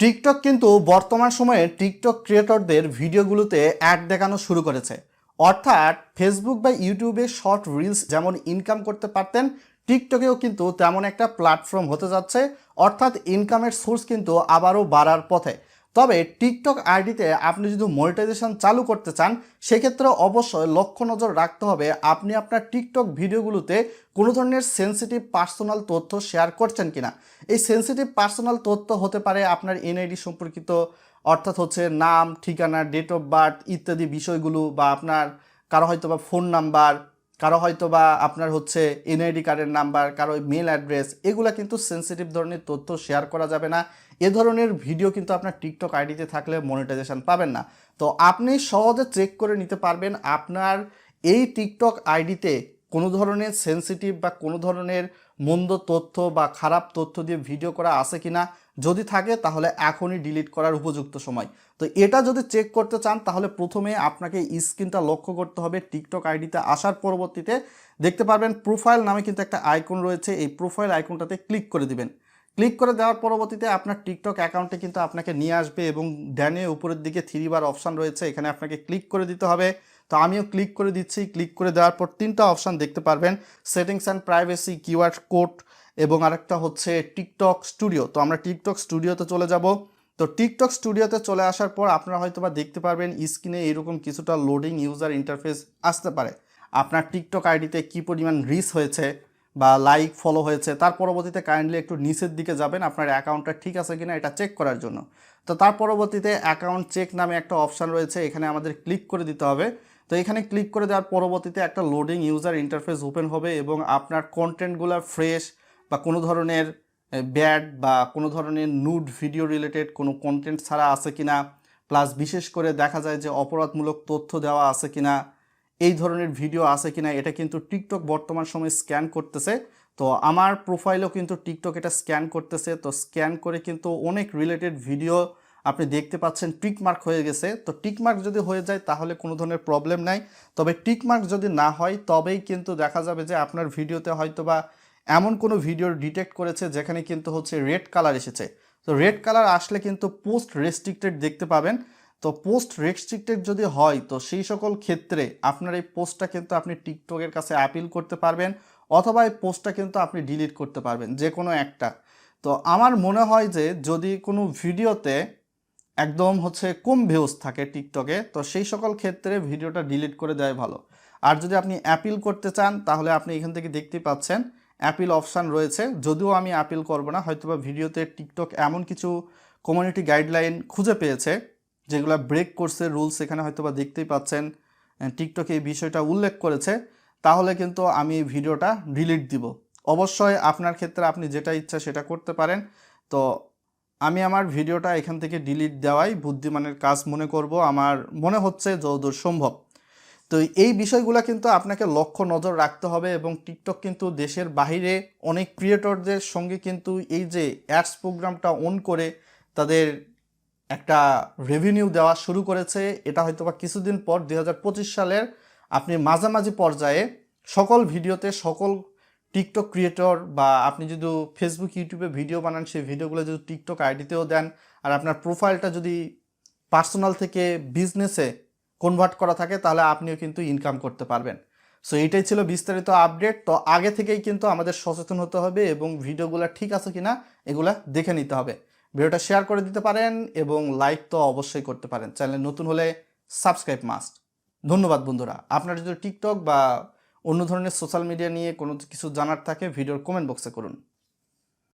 TikTok কিন্তু বর্তমান সময়ে টিকটক ক্রিয়েটরদের ভিডিওগুলোতে অ্যাড দেখানো শুরু করেছে। অর্থাৎ ফেসবুক বা ইউটিউবে শর্ট রিলস যেমন ইনকাম করতে পারতেন টিকটকেও কিন্তু তেমন একটা প্ল্যাটফর্ম হতে যাচ্ছে। অর্থাৎ ইনকামের সোর্স কিন্তু আবারও বাড়ার পথে। তবে টিকটক আইডিতে আপনি যদি মনিটাইজেশন চালু করতে চান, সেক্ষেত্রে অবশ্যই লক্ষ্য নজর রাখতে হবে আপনি আপনার টিকটক ভিডিওগুলোতে কোনো ধরনের সেন্সিটিভ পার্সোনাল তথ্য শেয়ার করছেন কিনা। এই সেন্সিটিভ পার্সোনাল তথ্য হতে পারে আপনার এনআইডি সম্পর্কিত, অর্থাৎ হচ্ছে নাম, ঠিকানা ডেট অফ বার্থ ইত্যাদি বিষয়গুলো বা আপনার কারও হয়তো বা ফোন নাম্বার কারও হয়তো বা আপনার হচ্ছে এনআইডি কার্ডের নাম্বার, কারও মেল অ্যাড্রেস এগুলা কিন্তু সেন্সিটিভ ধরনের তথ্য শেয়ার করা যাবে না। এ ধরনের ভিডিও কিন্তু আপনার টিকটক আইডিতে থাকলে মনিটাইজেশন পাবেন না। তো আপনি সহজে চেক করে নিতে পারবেন আপনার এই টিকটক আইডিতে কোনো ধরনের সেন্সিটিভ বা কোনো ধরনের মন্দ তথ্য বা খারাপ তথ্য দিয়ে ভিডিও করা আছে কিনা। যদি থাকে, তাহলে এখনই ডিলিট করার উপযুক্ত সময়। তো এটা যদি চেক করতে চান, তাহলে প্রথমে আপনাকে স্ক্রিনটা লক্ষ্য করতে হবে। টিকটক আইডিতে আসার পরবর্তীতে দেখতে পারবেন প্রোফাইল নামে কিন্তু একটা আইকন রয়েছে। এই প্রোফাইল আইকনটাতে ক্লিক করে দিবেন। ক্লিক করে দেওয়ার পরবর্তীতে আপনার টিকটক অ্যাকাউন্টে কিন্তু আপনাকে নিয়ে আসবে এবং ড্যানে উপরের দিকে থ্রি বার অপশান রয়েছে। এখানে আপনাকে ক্লিক করে দিতে হবে। তো আমিও ক্লিক করে দিচ্ছি। ক্লিক করে দেওয়ার পর তিনটা অপশান দেখতে পারবেন। Settings and privacy QR code এবং আরেকটা হচ্ছে টিকটক স্টুডিও। তো আমরা টিকটক স্টুডিওতে চলে যাব। তো টিকটক স্টুডিওতে চলে আসার পর আপনারা হয়তো বা দেখতে পারবেন স্ক্রিনে এরকম কিছুটা লোডিং ইউজার ইন্টারফেস আসতে পারে। আপনার টিকটক আইডিতে কী পরিমাণ রিচ হয়েছে বা লাইক ফলো হয়েছে, তার পরবর্তীতে কাইন্ডলি একটু নিচের দিকে যাবেন। আপনার অ্যাকাউন্টটা ঠিক আছে কিনা এটা চেক করার জন্য। তো তার পরবর্তীতে অ্যাকাউন্ট চেক নামে একটা অপশান রয়েছে, এখানে আমাদের ক্লিক করে দিতে হবে। তো এখানে ক্লিক করে দেওয়ার পরবর্তীতে একটা লোডিং ইউজার ইন্টারফেস ওপেন হবে এবং আপনার কন্টেন্টগুলো ফ্রেশ বা কোনো ধরনের ব্যাড বা কোনো ধরনের নুড ভিডিও রিলেটেড কোনো কন্টেন্ট ছাড়া আছে কিনা, প্লাস বিশেষ করে দেখা যায় যে অপরাধমূলক তথ্য দেওয়া আছে কি না এই ধরনের ভিডিও আছে কি না এটা কিন্তু টিকটক বর্তমান সময়ে স্ক্যান করতেছে। তো আমার প্রোফাইলও কিন্তু টিকটক এটা স্ক্যান করতেছে। তো স্ক্যান করে কিন্তু অনেক রিলেটেড ভিডিও আপনি দেখতে পাচ্ছেন টিকমার্ক হয়ে গেছে। তো টিকমার্ক যদি হয়ে যায় তাহলে কোনো ধরনের প্রবলেম নাই। তবে টিকমার্ক যদি না হয়, তবেই কিন্তু দেখা যাবে যে আপনার ভিডিওতে হয়তো বা এমন কোনো ভিডিও ডিটেক্ট করেছে যেখানে কিন্তু হচ্ছে রেড কালার এসেছে। তো রেড কালার আসলে কিন্তু পোস্ট রেস্ট্রিক্টেড দেখতে পাবেন। তো পোস্ট রেস্ট্রিক্টেড যদি হয়, তো সেই সকল ক্ষেত্রে আপনার এই পোস্টটা কিন্তু আপনি টিকটকের কাছে অ্যাপিল করতে পারবেন অথবা এই পোস্টটা কিন্তু আপনি ডিলিট করতে পারবেন, যে কোনো একটা। তো আমার মনে হয় যে যদি কোনো ভিডিওতে একদম হচ্ছে কম ভিউজ থাকে টিকটকে তো সেই সকল ক্ষেত্রে ভিডিওটা ডিলিট করে দেওয়াই ভালো। আর যদি আপনি অ্যাপিল করতে চান, তাহলে আপনি এখান থেকে দেখতেই পাচ্ছেন অ্যাপিল অপশান রয়েছে। যদিও আমি অ্যাপিল করব না, হয়তোবা ভিডিওতে টিকটক এমন কিছু কমিউনিটি গাইডলাইন খুঁজে পেয়েছে, যেগুলো ব্রেক করছে রুলস এখানে হয়তোবা দেখতেই পাচ্ছেন টিকটকে এই বিষয়টা উল্লেখ করেছে। তাহলে কিন্তু আমি ভিডিওটা ডিলিট দিব। অবশ্যই আপনার ক্ষেত্রে আপনি যেটা ইচ্ছা সেটা করতে পারেন। তো আমি আমার ভিডিওটা এখান থেকে ডিলিট দেওয়াই বুদ্ধিমানের কাজ মনে করব। আমার মনে হচ্ছে যতদূর সম্ভব। তো এই বিষয়গুলো কিন্তু আপনাকে লক্ষ্য নজর রাখতে হবে এবং টিকটক কিন্তু দেশের বাহিরে অনেক ক্রিয়েটরদের সঙ্গে কিন্তু এই যে অ্যাডস প্রোগ্রামটা অন করে তাদের একটা রেভিনিউ দেওয়া শুরু করেছে। এটা হয়তো বা কিছুদিন পর দু হাজার পঁচিশ সালের আপনি মাঝামাঝি পর্যায়ে সকল ভিডিওতে সকল টিকটক ক্রিয়েটর বা আপনি যদি ফেসবুক ইউটিউবে ভিডিও বানান, সেই ভিডিওগুলো যদি টিকটক আইডিতেও দেন আর আপনার প্রোফাইলটা যদি পার্সোনাল থেকে বিজনেসে কনভার্ট করা থাকে, তাহলে আপনিও কিন্তু ইনকাম করতে পারবেন। সো এইটাই ছিল বিস্তারিত আপডেট তো আগে থেকেই কিন্তু আমাদের সচেতন হতে হবে এবং ভিডিওগুলো ঠিক আছে কিনা, এগুলা দেখে নিতে হবে। ভিডিওটা শেয়ার করে দিতে পারেন এবং লাইক তো অবশ্যই করতে পারেন। চ্যানেল নতুন হলে সাবস্ক্রাইব মাস্ট ধন্যবাদ বন্ধুরা। আপনার যদি টিকটক বা অন্য ধরনের সোশ্যাল মিডিয়া নিয়ে কোনো কিছু জানার থাকে, ভিডিওর কমেন্ট বক্সে করুন।